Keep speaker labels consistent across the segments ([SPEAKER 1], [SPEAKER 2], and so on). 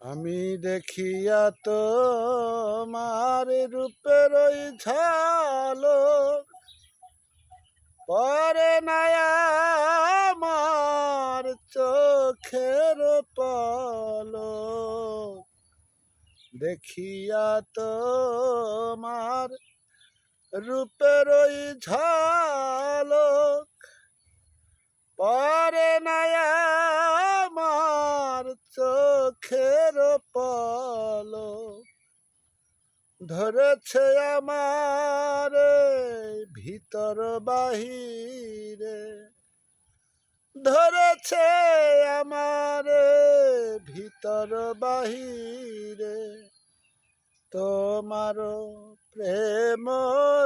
[SPEAKER 1] আমি দেখিয়া তো মার রূপের ঝালক পরে আমার চোখের পলক দেখিয়া তো মার রূপের ঝালক পরে নায়া ধরেছে আমার ভিতর বাহিরে। ধরেছে আমার ভিতর বাহিরে। তোমার প্রেম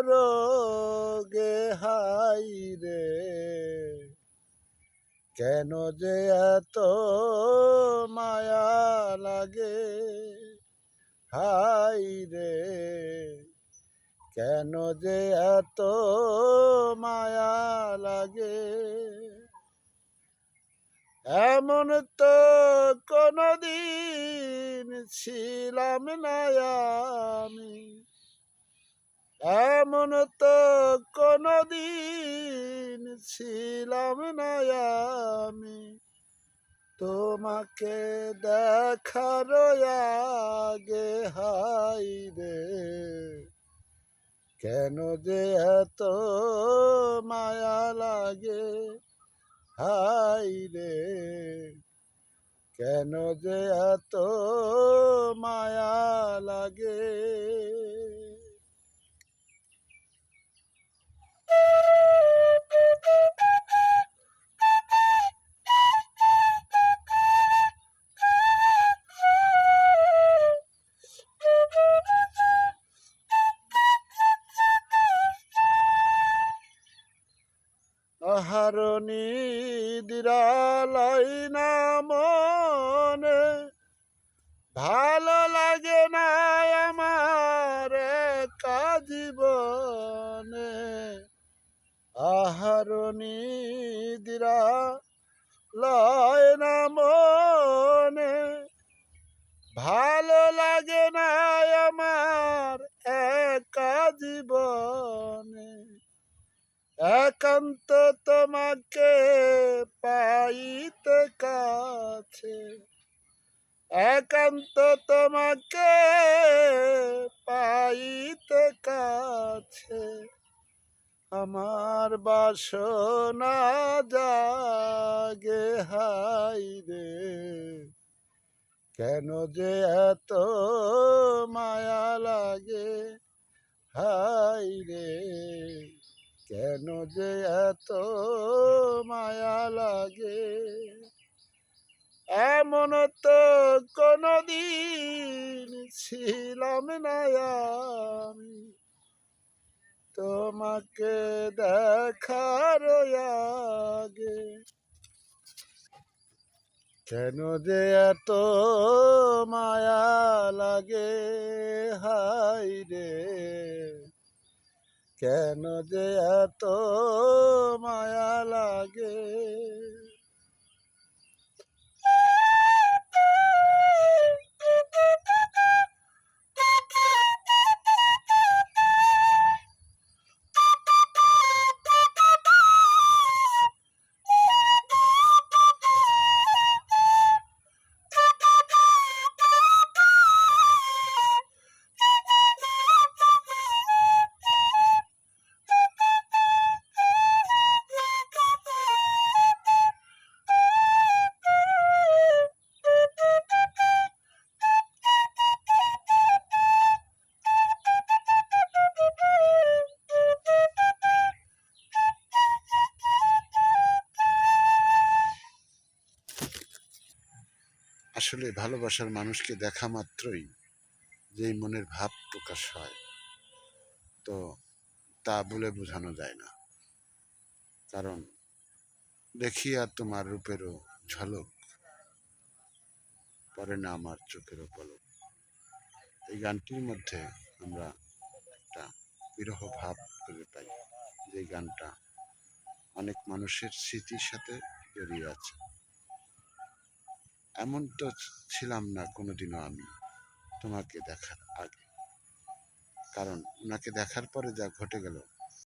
[SPEAKER 1] রোগে হাই রে। কেন যে এত মায়া লাগে? হাই রে, কেন যে এত মায়া লাগে? এমন তো কোনদিন ছিলাম না আমি। এমন তো কোনদিন ছিলাম না আমি। তোমাকে দেখার আগে, হাই রে। কেন যে এত মায়া লাগে, হাই রে। কেন যে এত মায়া লাগে। আহারণী দিরালাই না মনে। ভালো লাগে না আমার একা জীবনে। আহারণী দিরা লয় না মনে। ভালো লাগে না আমার একা জীবনে। একান্ত তোমাকে পাইতে কাছে। একান্ত তোমাকে পাইতে কাছে। আমার বাসনা জাগে হাই রে। কেন যে এত মায়া লাগে হাই রে। কেন যে এত মায়া লাগে? এমন তো কোনদিন ছিলাম না আমি। তোমাকে দেখার আগে। কেন যে এত কেন যে এত মায়া লাগে? আসলে ভালোবাসার মানুষকে দেখা মাত্রই যেই মনের ভাব প্রকাশ হয়, তো তা বলে বোঝানো যায় না। কারণ দেখি আর তোমার রূপেরও ঝলক পরে না আমার চোখেরও পলক এই গানটির মধ্যে আমরা একটা বিরহ ভাব খুঁজে পাই, যে গানটা অনেক মানুষের স্মৃতির সাথে জড়িয়ে আছে। এমন তো ছিলাম না কোনোদিনও আমি তোমাকে দেখার আগে। কারণ ওনাকে দেখার পরে যা ঘটে গেল